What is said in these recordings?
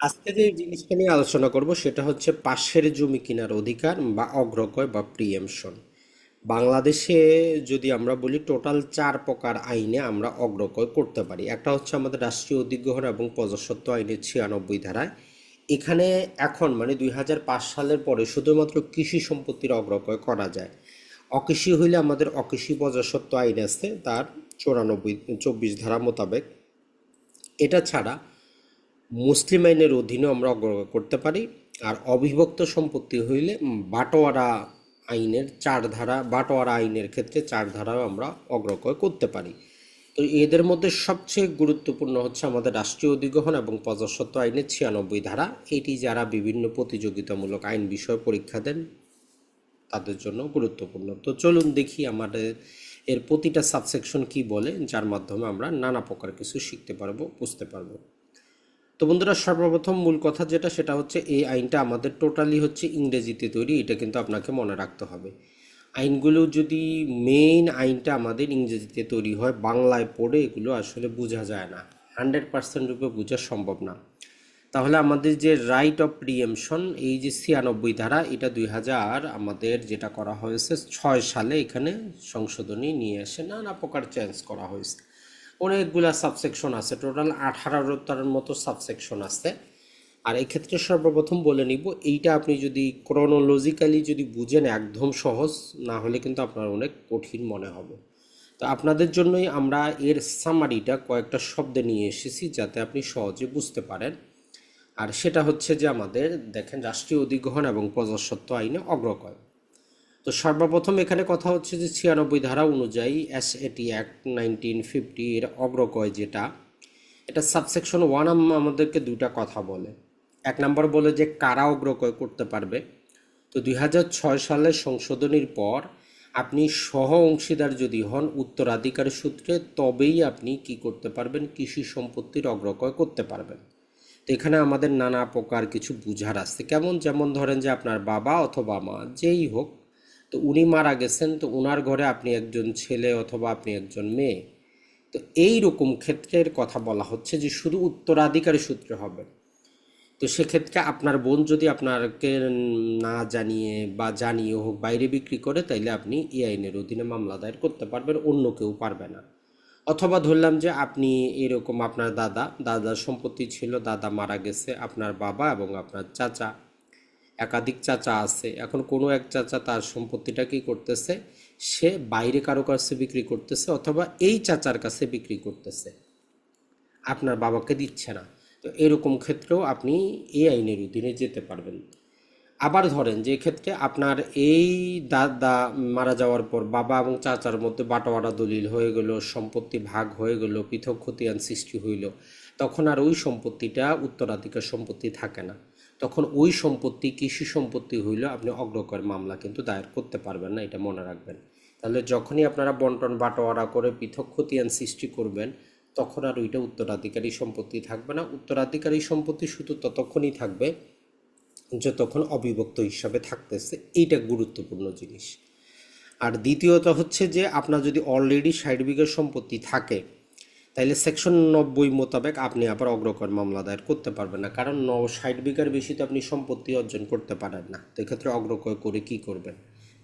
আজকে যে জিনিসটা নিয়ে আলোচনা করব সেটা হচ্ছে পাশের জমি কেনার অধিকার বা অগ্রকয় বা প্রিএমশন বাংলাদেশে যদি আমরা বলি টোটাল চার প্রকার আইনে আমরা অগ্রকয় করতে পারি। একটা হচ্ছে আমাদের রাষ্ট্রীয় অধিগ্রহণ এবং প্রজাস্বত্ব আইনের ছিয়ানব্বই ধারায়। এখানে এখন মানে দুই হাজার পাঁচ সালের পরে শুধুমাত্র কৃষি সম্পত্তির অগ্রকয় করা যায়। অকৃষি হইলে আমাদের অকৃষি প্রজাস্বত্ব আইন আছে, তার চৌরানব্বই, চব্বিশ ধারা মোতাবেক। এটা ছাড়া মুসলিম আইনের অধীনেও আমরা অগ্রগতি করতে পারি। আর অবিভক্ত সম্পত্তি হইলে বাটোয়ারা আইনের চার ধারা বাটোয়ারা আইনের ক্ষেত্রে চার ধারাও আমরা অগ্রগয় করতে পারি। তো এদের মধ্যে সবচেয়ে গুরুত্বপূর্ণ হচ্ছে আমাদের রাষ্ট্রীয় অধিগ্রহণ এবং প্রজাস্বত্ব আইনের ছিয়ানব্বই ধারা। এটি যারা বিভিন্ন প্রতিযোগিতামূলক আইন বিষয়ে পরীক্ষা দেন, তাদের জন্য গুরুত্বপূর্ণ। তো চলুন দেখি আমাদের এর প্রতিটা সাবসেকশন কি বলে, যার মাধ্যমে আমরা নানা প্রকার কিছু শিখতে পারব, বুঝতে পারব। তো বন্ধুরা, সর্বপ্রথম মূল কথা যেটা, সেটা হচ্ছে এই আইনটা আমাদের টোটালি হচ্ছে ইংরেজিতে তৈরি, এটা কিন্তু আপনাকে মনে রাখতে হবে। আইনগুলো যদি মেইন আইনটা আমাদের ইংরেজিতে তৈরি হয়, বাংলায় পড়ে এগুলো আসলে বোঝা যায় না। হান্ড্রেড পার্সেন্ট রূপে বোঝা সম্ভব না। তাহলে আমাদের যে রাইট অফ প্রিএমশন এই যে ছিয়ানব্বই ধারা, এটা দুই হাজার আমাদের যেটা করা হয়েছে, ছয় সালে এখানে সংশোধনী নিয়ে এসে নানা প্রকার চেঞ্জ করা হয়েছে। অনেকগুলা সাবসেকশন আছে। টোটাল আঠারোটার মতো সাবসেকশন আছে। আর এই ক্ষেত্রে সর্বপ্রথম বলে নিব, এইটা আপনি যদি ক্রোনোলজিক্যালি যদি বুঝেন একদম সহজ, না হলে কিন্তু আপনার অনেক কঠিন মনে হবে। তো আপনাদের জন্যই আমরা এর সামারিটা কয়েকটা শব্দে নিয়ে এসেছি যাতে আপনি সহজে বুঝতে পারেন। আর সেটা হচ্ছে যে আমাদের, দেখেন, রাষ্ট্রীয় অধিগ্রহণ এবং প্রজাস্বত্ব আইনে অগ্রকয় তো সর্বপ্রথম এখানে কথা হচ্ছে যে ছিয়ানব্বই ধারা অনুযায়ী এস এটি অ্যাক্ট নাইনটিন ফিফটি এর অগ্রকয় যেটা, এটা সাবসেকশন ওয়ান আমাদেরকে দুটা কথা বলে। এক নম্বর বলে যে কারা অগ্রকয় করতে পারবে। তো দুই ছয় সালের সংশোধনীর পর আপনি সহ অংশীদার যদি হন উত্তরাধিকার সূত্রে, তবেই আপনি কি করতে পারবেন? কৃষি সম্পত্তির অগ্রকয় করতে পারবেন। তো এখানে আমাদের নানা প্রকার কিছু বুঝার আসছে কেমন? যেমন ধরেন যে আপনার বাবা অথবা মা, যেই হোক তো উনি মারা গেছেন, তো ওনার ঘরে আপনি একজন ছেলে অথবা আপনি একজন মেয়ে। তো এই রকম ক্ষেত্রের কথা বলা হচ্ছে যে শুধু উত্তরাধিকারী সূত্রে হবে। তো সেক্ষেত্রে আপনার বোন যদি আপনাকে না জানিয়ে বা জানিয়ে হোক, বাইরে বিক্রি করে, তাইলে আপনি এই আইনের অধীনে মামলা দায়ের করতে পারবেন, অন্য কেউ পারবে না। অথবা ধরলাম যে আপনি এরকম আপনার দাদা, দাদার সম্পত্তি ছিল, দাদা মারা গেছে, আপনার বাবা এবং আপনার চাচা। একাধিক চাচা আছে। এখন কোনো এক চাচা তার সম্পত্তিটা কি করতেছে? সে বাইরে কারও কাছে বিক্রি করতেছে অথবা এই চাচার কাছে বিক্রি করতেছে। আপনার বাবাকে দিচ্ছে না। তো এরকম ক্ষেত্রেও আপনি এই আইনের অধীনে যেতে পারবেন। আবার ধরেন যে ক্ষেত্রে আপনার এই দাদা মারা যাওয়ার পর বাবা এবং চাচার মধ্যে বাটোয়ারা দলিল হয়ে গেল, সম্পত্তি ভাগ হয়ে গেল, পৃথক খতিয়ান সৃষ্টি হইল। তখন আর ওই সম্পত্তিটা উত্তরাধিকার সম্পত্তি থাকে না। তখন ওই সম্পত্তি, কৃষি সম্পত্তি হইল আপনি অগ্রকর মামলা কিন্তু দায়ের করতে পারবেন না, এটা মনে রাখবেন। তাহলে যখনই আপনারা বন্টন বাটোয়ারা করে পৃথক খতিয়ান সৃষ্টি করবেন, তখন আর ওইটা উত্তরাধিকারী সম্পত্তি থাকবে না। উত্তরাধিকারী সম্পত্তি শুধু ততক্ষণই থাকবে যতক্ষণ অবিভক্ত হিসাবে থাকতেছে, এইটা গুরুত্বপূর্ণ জিনিস। আর দ্বিতীয়ত হচ্ছে যে, আপনার যদি অলরেডি ষাট বিঘা সম্পত্তি থাকে তাহলে সেকশন নব্বই মোতাবেক আপনি আবার অগ্রকর মামলা দায়ের করতে পারবেন না। কারণ ন ষাট বিঘার বেশি তো আপনি সম্পত্তি অর্জন করতে পারেন না। তো এক্ষেত্রে অগ্রকয় করে কি করবেন?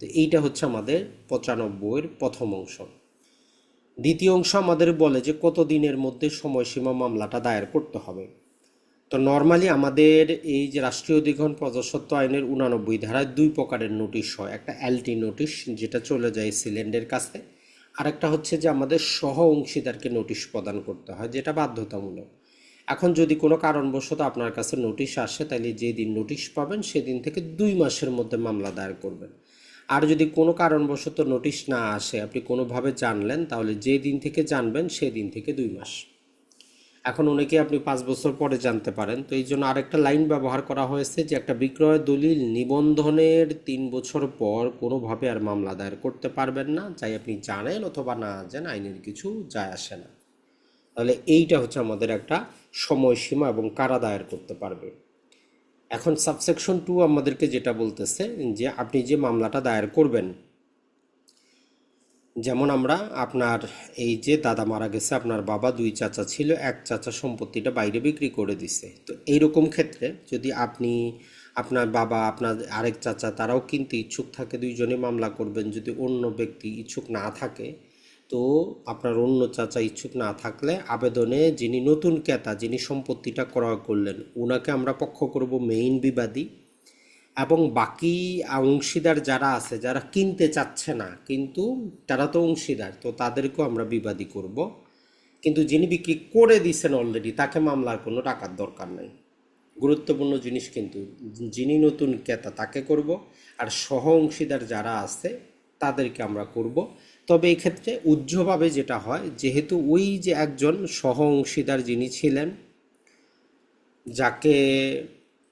তো এইটা হচ্ছে আমাদের পঁচানব্বইয়ের প্রথম অংশ। দ্বিতীয় অংশ আমাদের বলে যে কত দিনের মধ্যে সময়সীমা মামলাটা দায়ের করতে হবে। তো নর্মালি আমাদের এই যে রাষ্ট্রীয় অধিগ্রহণ প্রজাস্বত্ব আইনের উনানব্বই ধারায় দুই প্রকারের নোটিশ হয়। একটা এলটি নোটিশ যেটা চলে যায় সিলেন্ডের কাছে আরেকটা হচ্ছে যে আমাদের সহ অংশীদারকে নোটিশ প্রদান করতে হয়, যেটা বাধ্যতামূলক। এখন যদি কোনো কারণবশত আপনার কাছে নোটিশ আসে তাহলে যে দিন নোটিশ পাবেন, সেদিন থেকে দুই মাসের মধ্যে মামলা দায়ের করবেন। আর যদি কোনো কারণবশত নোটিশ না আসে, আপনি কোনোভাবে জানলেন, তাহলে যে দিন থেকে জানবেন, সেদিন থেকে দুই মাস। এখন অনেকে আপনি পাঁচ বছর পরে জানতে পারেন। তো এই জন্য আরেকটা লাইন ব্যবহার করা হয়েছে যে, একটা বিক্রয় দলিল নিবন্ধনের তিন বছর পর কোনোভাবে আর মামলা দায়ের করতে পারবেন না চাই আপনি জানেন অথবা না জানেন, আইনের কিছু যায় আসে না। তাহলে এইটা হচ্ছে আমাদের একটা সময়সীমা এবং কারা দায়ের করতে পারবে। এখন সাবসেকশন টু আমাদেরকে যেটা বলতেছে যে, আপনি যে মামলাটা দায়ের করবেন যেমন আমরা আপনার এই যে দাদা মারা গেছে, আপনার বাবা দুই চাচা ছিল, এক চাচা সম্পত্তিটা বাইরে বিক্রি করে দিছে। তো এইরকম ক্ষেত্রে যদি আপনি আপনার বাবা, আপনার আরেক চাচা তারাও কিন্তু ইচ্ছুক থাকে, দুইজনে মামলা করবেন। যদি অন্য ব্যক্তি ইচ্ছুক না থাকে, তো আপনার অন্য চাচা ইচ্ছুক না থাকলে আবেদনে যিনি নতুন ক্রেতা, যিনি সম্পত্তিটা ক্রয় করলেন ওনাকে আমরা পক্ষ করব মেইন বিবাদী। এবং বাকি অংশীদার যারা আছে, যারা কিনতে চাচ্ছে না, কিন্তু তারা তো অংশীদার, তো তাদেরকেও আমরা বিবাদী করব। কিন্তু যিনি বিক্রি করে দিছেন অলরেডি তাকে মামলার কোনো টাকার দরকার নাই। গুরুত্বপূর্ণ জিনিস কিন্তু যিনি নতুন ক্রেতা, তাকে করব। আর সহ অংশীদার যারা আছে, তাদেরকে আমরা করব। তবে এই ক্ষেত্রে উজ্জ্বভাবে যেটা হয়, যেহেতু ওই যে একজন সহ অংশীদার যিনি ছিলেন, যাকে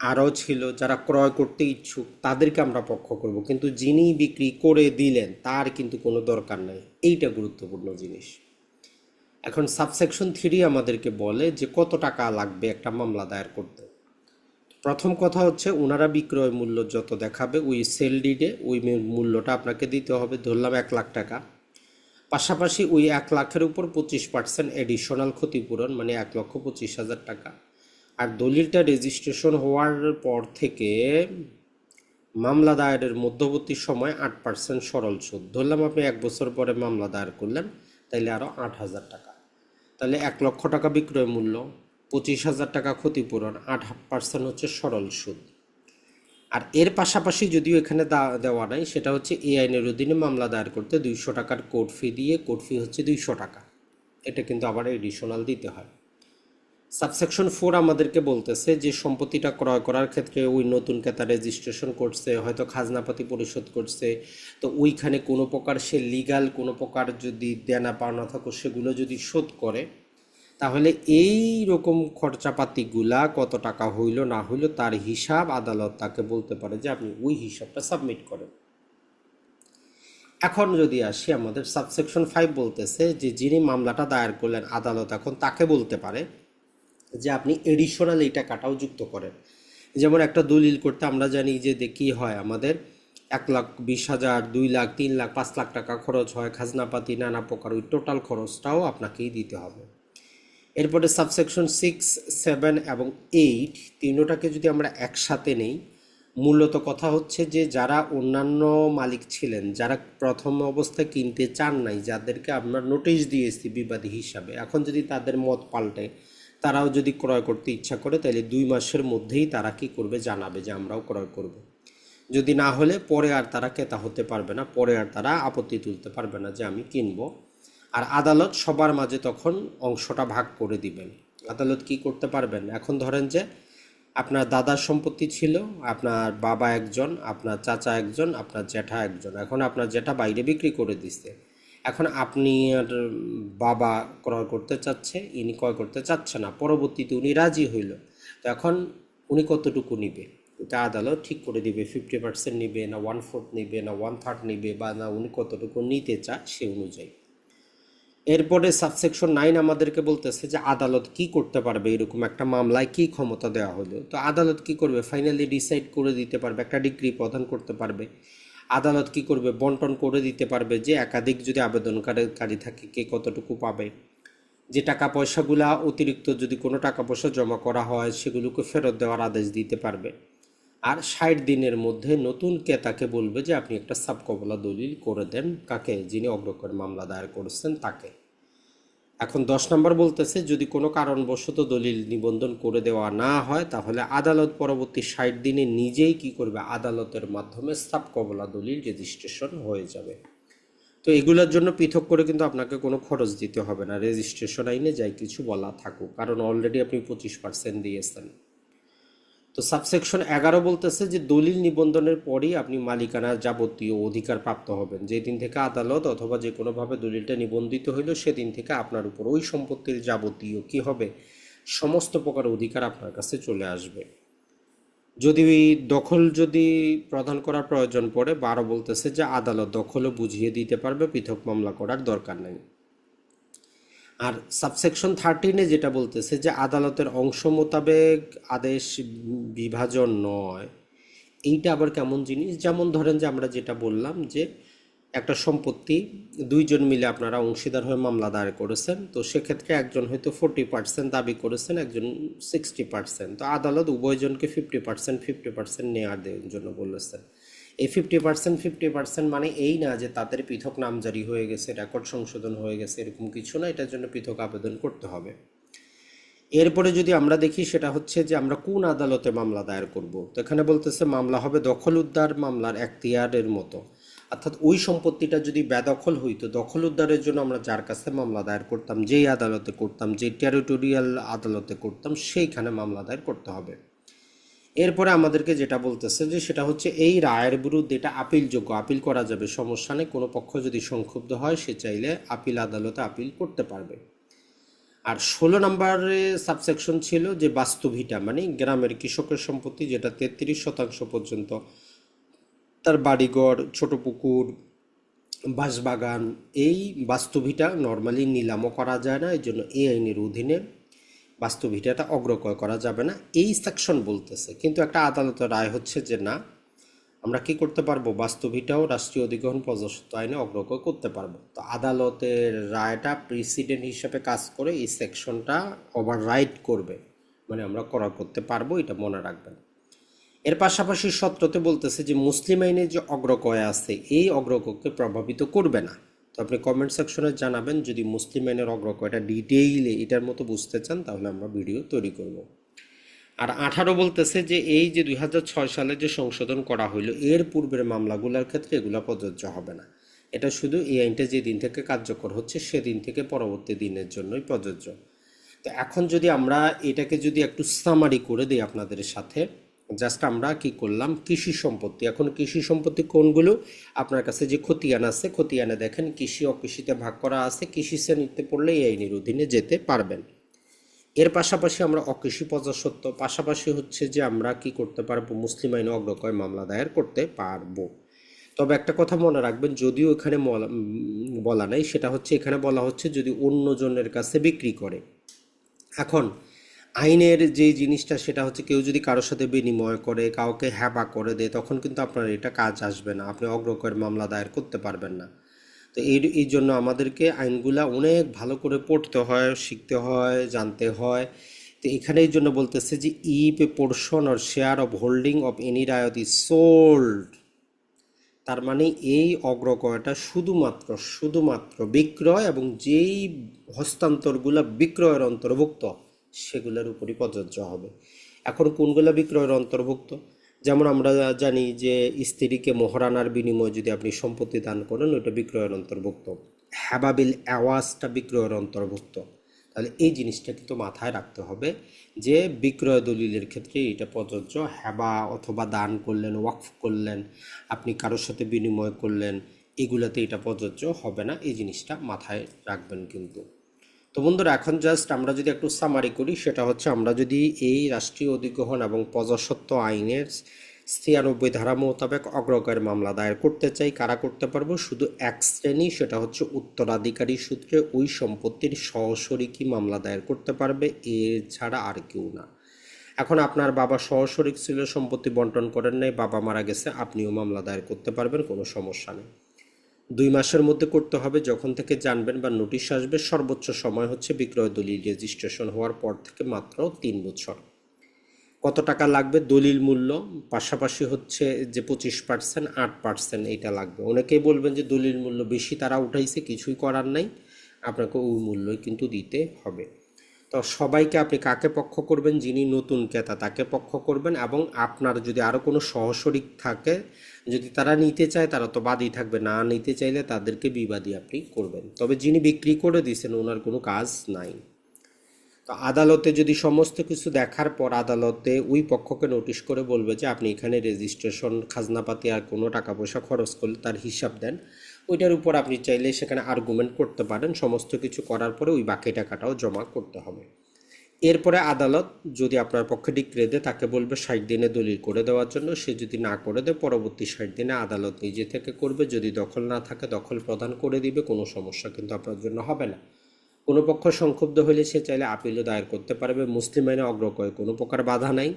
আরও ছিল যারা ক্রয় করতে ইচ্ছুক, তাদেরকে আমরা পক্ষ করব। কিন্তু যিনি বিক্রি করে দিলেন, তার কিন্তু কোনো দরকার নাই। এইটা গুরুত্বপূর্ণ জিনিস। এখন সাবসেকশন থ্রি আমাদেরকে বলে যে কত টাকা লাগবে একটা মামলা দায়ের করতে। প্রথম কথা হচ্ছে ওনারা বিক্রয় মূল্য যত দেখাবে, ওই সেল ডিডে ওই মূল্যটা আপনাকে দিতে হবে। ধরলাম এক লাখ টাকা। পাশাপাশি ওই এক লাখের উপর পঁচিশ পার্সেন্ট এডিশনাল ক্ষতিপূরণ মানে এক লক্ষ পঁচিশ হাজার টাকা। আর দলিলটা রেজিস্ট্রেশন হওয়ার পর থেকে মামলা দায়েরের মধ্যবর্তী সময় আট পার্সেন্ট সরল সুদ। ধরলাম আপনি এক বছর পরে মামলা দায়ের করলেন, তাইলে আরও আট হাজার টাকা। তাহলে এক লক্ষ টাকা বিক্রয় মূল্য, পঁচিশ হাজার টাকা ক্ষতিপূরণ, আট পার্সেন্ট হচ্ছে সরল সুদ। আর এর পাশাপাশি যদিও এখানে দেওয়া নাই, সেটা হচ্ছে এই আইনের অধীনে মামলা দায়ের করতে দুইশো টাকার কোর্ট ফি দিয়ে কোর্ট ফি হচ্ছে দুইশো টাকা। এটা কিন্তু আবার এডিশনাল দিতে হয়। সাবসেকশন ফোর আমাদেরকে বলতেছে যে সম্পত্তিটা ক্রয় করার ক্ষেত্রে ওই নতুন ক্রেতা রেজিস্ট্রেশন করছে, হয়তো খাজনাপাতি পরিশোধ করছে। তো ওইখানে কোনো প্রকার সে লিগাল কোনো প্রকার যদি দেনা পাওনা থাকো, সেগুলো যদি শোধ করে, তাহলে এই রকম খরচাপাতিগুলা কত টাকা হইল না হইল তার হিসাব আদালত তাকে বলতে পারে যে আপনি ওই হিসাবটা সাবমিট করেন। এখন যদি আসি, আমাদের সাবসেকশন ফাইভ বলতেছে যে যিনি মামলাটা দায়ের করলেন, আদালত এখন তাকে বলতে পারে যে আপনি এডিশনাল এই টাকাটাও যুক্ত করেন। যেমন একটা দলিল করতে আমরা জানি যে দে- কি হয় আমাদের, এক লাখ বিশ হাজার, দুই লাখ, তিন লাখ, পাঁচ লাখ টাকা খরচ হয়, খাজনাপাতি, নানা প্রকার ওই টোটাল খরচটাও আপনাকেই দিতে হবে। এরপরে সাবসেকশন সিক্স সেভেন এবং এইট তিনোটাকে যদি আমরা একসাথে নেই, মূলত কথা হচ্ছে যে যারা অন্যান্য মালিক ছিলেন, যারা প্রথম অবস্থায় কিনতে চান নাই, যাদেরকে আমরা নোটিশ দিয়েছি বিবাদী হিসাবে, এখন যদি তাদের মত পাল্টে তারাও যদি ক্রয় করতে ইচ্ছা করে তাহলে দুই মাসের মধ্যেই তারা কি করবে? জানাবে যে আমরাও ক্রয় করব। যদি না হলে পরে আর তারা ক্রেতা হতে পারবে না, পরে আর তারা আপত্তি তুলতে পারবে না যে আমি কিনবো। আর আদালত সবার মাঝে তখন অংশটা ভাগ করে দিবেন। আদালত কি করতে পারবেন? এখন ধরেন যে আপনার দাদার সম্পত্তি ছিল, আপনার বাবা একজন, আপনার চাচা একজন, আপনার জ্যাঠা একজন। এখন আপনার জ্যাঠা বাইরে বিক্রি করে দিচ্ছে এখন আপনি বাবা ক্রয় করতে চাচ্ছে, ইনি ক্রয় করতে চাচ্ছে না, পরবর্তীতে উনি রাজি হইল। তো এখন উনি কতটুকু নিবে? এটা আদালত ঠিক করে দিবে ফিফটি পার্সেন্ট নিবে না ওয়ান ফোর্থ নিবে না ওয়ান থার্ড নিবে বা না উনি কতটুকু নিতে চায় সে অনুযায়ী। এরপরে সাবসেকশন নাইন আমাদেরকে বলতেছে যে আদালত কি করতে পারবে? এরকম একটা মামলায় কি ক্ষমতা দেওয়া হলো? তো আদালত কি করবে? ফাইনালি ডিসাইড করে দিতে পারবে, একটা ডিগ্রি প্রদান করতে পারবে। আদালত কি করবে? বন্টন করে দিতে পারবে যে একাধিক যদি আবেদনকারী থাকে, কে কতটুকু পাবে? যে টাকা পয়সাগুলা অতিরিক্ত যদি কোনো টাকা পয়সা জমা করা হয়, সেগুলোকে ফেরত দেওয়ার আদেশ দিতে পারবে। আর ষাট দিনের মধ্যে নতুন ক্রেতাকে বলবে যে আপনি একটা সাবকবলা দলিল করে দেন কাকে, যিনি অগ্রকর মামলা দায়ের করেছেন তাকে। এখন দশ নম্বর বলতেছে, যদি কোনো কারণবশত দলিল নিবন্ধন করে দেওয়া না হয়, তাহলে আদালত পরবর্তী ষাট দিনে নিজেই কি করবে? আদালতের মাধ্যমে সাবকবলা দলিল রেজিস্ট্রেশন হয়ে যাবে। তো এগুলোর জন্য পৃথক করে কিন্তু আপনাকে কোনো খরচ দিতে হবে না। রেজিস্ট্রেশন আইনে যাই কিছু বলা থাকুক, কারণ অলরেডি আপনি পঁচিশ পার্সেন্ট দিয়েছেন। তো সাবসেকশন এগারো বলতেছে যে দলিল নিবন্ধনের পরই আপনি মালিকানার যাবতীয় অধিকার প্রাপ্ত হবেন। যেদিন থেকে আদালত অথবা যে কোনোভাবে দলিলটা নিবন্ধিত হইল, সেদিন থেকে আপনার উপর ওই সম্পত্তির যাবতীয় কি হবে, সমস্ত প্রকার অধিকার আপনার কাছে চলে আসবে। যদি দখল যদি প্রদান করার প্রয়োজন পড়ে, বারো বলতেছে যে আদালত দখলও বুঝিয়ে দিতে পারবে, পৃথক মামলা করার দরকার নেই। আর সাবসেকশন থার্টিনে যেটা বলতেছে যে আদালতের অংশ মোতাবেক আদেশ বিভাজন নয়, এইটা আবার কেমন জিনিস? যেমন ধরেন যে আমরা যেটা বললাম যে একটা সম্পত্তি দুইজন মিলে আপনারা অংশীদার হয়ে মামলা দায়ের করেছেন, তো সেক্ষেত্রে একজন হয়তো ফোরটি পার্সেন্ট দাবি করেছেন, একজন সিক্সটি পার্সেন্ট তো আদালত উভয়জনকে ফিফটি পার্সেন্ট ফিফটি পার্সেন্ট নেওয়ার জন্য বলেছেন। এই ফিফটি পার্সেন্ট ফিফটি পার্সেন্ট মানে এই না যে তাদের পৃথক নামজারি হয়ে গেছে রেকর্ড সংশোধন হয়ে গেছে, এরকম কিছু না, এটার জন্য পৃথক আবেদন করতে হবে। এরপরে যদি আমরা দেখি, সেটা হচ্ছে যে আমরা কোন আদালতে মামলা দায়ের করব? তো এখানে বলতেছে, মামলা হবে দখল উদ্ধার মামলার এখতিয়ারের মতো। অর্থাৎ ওই সম্পত্তিটা যদি বেদখল হইতো দখল উদ্ধারের জন্য আমরা যার কাছে মামলা দায়ের করতাম, যেই আদালতে করতাম, যে টেরিটোরিয়াল আদালতে করতাম, সেইখানে মামলা দায়ের করতে হবে। এরপরে আমাদেরকে যেটা বলতেছে যে সেটা হচ্ছে এই রায়ের বিরুদ্ধে এটা আপিলযোগ্য, আপিল করা যাবে। সমস্যা নেই, কোনো পক্ষ যদি সংক্ষুব্ধ হয় সে চাইলে আপিল আদালতে আপিল করতে পারবে। আর ষোলো নম্বরে সাবসেকশন ছিল যে বাস্তুভিটা মানে গ্রামের কৃষকের সম্পত্তি যেটা তেত্রিশ শতাংশ পর্যন্ত, তার বাড়িঘর, ছোট পুকুর, বাঁশবাগান, এই বাস্তুভিটা নর্মালি নিলামও করা যায় না এই জন্য এই আইনের অধীনে বাস্তুভিটাটা অগ্রক্রয় করা যাবে না। এই সেকশন বলতেছে। কিন্তু একটা আদালতের রায় হচ্ছে যে না, আমরা কি করতে পারব? বাস্তবিটাও রাষ্ট্রীয় অধিগ্রহণ প্রজাস্বত্ব আইনে অগ্রগয় করতে পারব। তো আদালতের রায়টা প্রেসিডেন্ট হিসেবে কাজ করে এই সেকশনটা ওভার রাইট করবে। মানে আমরা করা করতে পারব, এটা মনে রাখবেন। এর পাশাপাশি সত্রতে বলতেছে যে, মুসলিম আইনে যে অগ্রকয় আছে, এই অগ্রকয়কে প্রভাবিত করবে না। তো আপনি কমেন্ট সেকশনে জানাবেন, যদি মুসলিম আইনের অগ্রকয়টা ডিটেইলে এটার মতো বুঝতে চান, তাহলে আমরা ভিডিও তৈরি করব। আর আঠারো বলতেছে যে, এই যে দুই হাজার ছয় সালে যে সংশোধন করা হইল, এর পূর্বের মামলাগুলোর ক্ষেত্রে এগুলো প্রযোজ্য হবে না। এটা শুধু এই আইনটা যে দিন থেকে কার্যকর হচ্ছে, সেদিন থেকে পরবর্তী দিনের জন্যই প্রযোজ্য। তো এখন যদি আমরা এটাকে যদি একটু সামারি করে দিই আপনাদের সাথে জাস্ট আমরা কি করলাম? কৃষি সম্পত্তি। এখন কৃষি সম্পত্তি কোনগুলো? আপনার কাছে যে খতিয়ান আছে, খতিয়ানে দেখেন কৃষি অকৃষিতে ভাগ করা আছে, কৃষি শ্রেণীতে পড়লে এই আইনের অধীনে যেতে পারবেন। এর পাশাপাশি আমরা অকৃষি প্রজাস্বত্ব পাশাপাশি হচ্ছে যে আমরা কি করতে পারব? মুসলিম আইনে অগ্রকয় মামলা দায়ের করতে পারব। তবে একটা কথা মনে রাখবেন, যদিও এখানে বলা নাই, সেটা হচ্ছে এখানে বলা হচ্ছে যদি অন্যজনের কাছে বিক্রি করে। এখন আইনের যে জিনিসটা সেটা হচ্ছে কেউ যদি কারোর সাথে বিনিময় করে, কাউকে হ্যাবা করে দেয়, তখন কিন্তু আপনার এটা কাজ আসবে না। আপনি অগ্রকয়ের মামলা দায়ের করতে পারবেন না। তো এই এই জন্য আমাদেরকে আইনগুলা অনেক ভালো করে পড়তে হয়, শিখতে হয়, জানতে হয়। তো এখানে এই জন্য বলতেছে যে if a portion or share of holding of any raiyat is sold তার মানে এই অগ্রকয়টা শুধুমাত্র শুধুমাত্র বিক্রয় এবং যেই হস্তান্তরগুলো বিক্রয়ের অন্তর্ভুক্ত সেগুলোর উপরই প্রযোজ্য হবে। এখন কোনগুলো বিক্রয়ের অন্তর্ভুক্ত? যেমন আমরা জানি যে স্ত্রীকে মোহরানার বিনিময়ে যদি আপনি সম্পত্তি দান করেন ওটা বিক্রয়ের অন্তর্ভুক্ত। হ্যাবাবিল অ্যাওয়াজটা বিক্রয়ের অন্তর্ভুক্ত। তাহলে এই জিনিসটা কিন্তু মাথায় রাখতে হবে যে বিক্রয় দলিলের ক্ষেত্রে এটা প্রযোজ্য। হ্যাবা অথবা দান করলেন, ওয়াকফ করলেন, আপনি কারোর সাথে বিনিময় করলেন, এগুলোতে এটা প্রযোজ্য হবে না। এই জিনিসটা মাথায় রাখবেন কিন্তু। তো বন্ধুরা, এখন জাস্ট আমরা যদি একটু সামারি করি, সেটা হচ্ছে আমরা যদি এই রাষ্ট্রীয় অধিগ্রহণ এবং প্রজাস্বত্ব আইনের ছিয়ানব্বই ধারা মোতাবেক অগ্রগয়ের মামলা দায়ের করতে চাই, কারা করতে পারব? শুধু এক শ্রেণি, সেটা হচ্ছে উত্তরাধিকারী সূত্রে ওই সম্পত্তির সহশরিকই মামলা দায়ের করতে পারবে? এছাড়া আর কেউ না। এখন আপনার বাবা সহশরিক ছিল, সম্পত্তি বন্টন করেন নাই, বাবা মারা গেছে, আপনিও মামলা দায়ের করতে পারবেন, কোনো সমস্যা নেই। দুই মাসের মধ্যে করতে হবে। যখন থেকে জানবেন বা নোটিশ আসবে, সর্বোচ্চ সময় হচ্ছে বিক্রয় দলিল রেজিস্ট্রেশন হওয়ার পর থেকে মাত্র তিন বছর। কত টাকা লাগবে দলিল মূল্য? পাশাপাশি হচ্ছে যে পঁচিশ পার্সেন্ট, আট পার্সেন্ট এইটা লাগবে। অনেকেই বলবেন যে দলিল মূল্য বেশি, তারা উঠাইছে, কিছুই করার নাই। আপনাকে ওই মূল্যই কিন্তু দিতে হবে। তো সবাইকে আপনি কাকে পক্ষ করবেন? যিনি নতুন ক্রেতা, তাকে পক্ষ করবেন এবং আপনার যদি আরও কোনো সহশরিক থাকে, যদি তারা নিতে চায়, তারা তো বাদই থাকবে। না নিতে চাইলে তাদেরকে বিবাদী আপনি করবেন। তবে যিনি বিক্রি করে দিয়েছেন, ওনার কোনো কাজ নাই। তো আদালতে যদি সমস্ত কিছু দেখার পর আদালতে ওই পক্ষকে নোটিশ করে বলবে যে, আপনি এখানে রেজিস্ট্রেশন খাজনাপাতি আর কোনো টাকা পয়সা খরচ করলে তার হিসাব দেন। ওইটার উপর আপনি চাইলে সেখানে আর্গুমেন্ট করতে পারেন। সমস্ত কিছু করার পরে ওই বাকি টাকাটাও জমা করতে হবে। এরপরে আদালত যদি আপনার পক্ষে ডিক্রে দেয়, তাকে বলবে ষাট দিনে দলিল করে দেওয়ার জন্য। সে যদি না করে দেয়, পরবর্তী ষাট দিনে আদালত নিজে থেকে করবে। যদি দখল না থাকে, দখল প্রদান করে দিবে। কোনো সমস্যা কিন্তু আপনার জন্য হবে না। কোনো পক্ষ সংক্ষুব্ধ হলে সে চাইলে আপিলও দায়ের করতে পারবে। মুসলিম আইনে অগ্রকয় কোনো প্রকার বাধা নাই।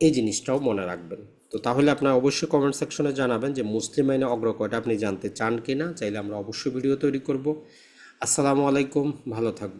এই জিনিসটাও মনে রাখবেন। তো তাহলে আপনার অবশ্যই কমেন্ট সেকশনে জানাবেন যে মুসলিম আইনে অগ্রকয়টা আপনি জানতে চান কি না চাইলে আমরা অবশ্যই ভিডিও তৈরি করব। আসসালামু আলাইকুম, ভালো থাকবেন।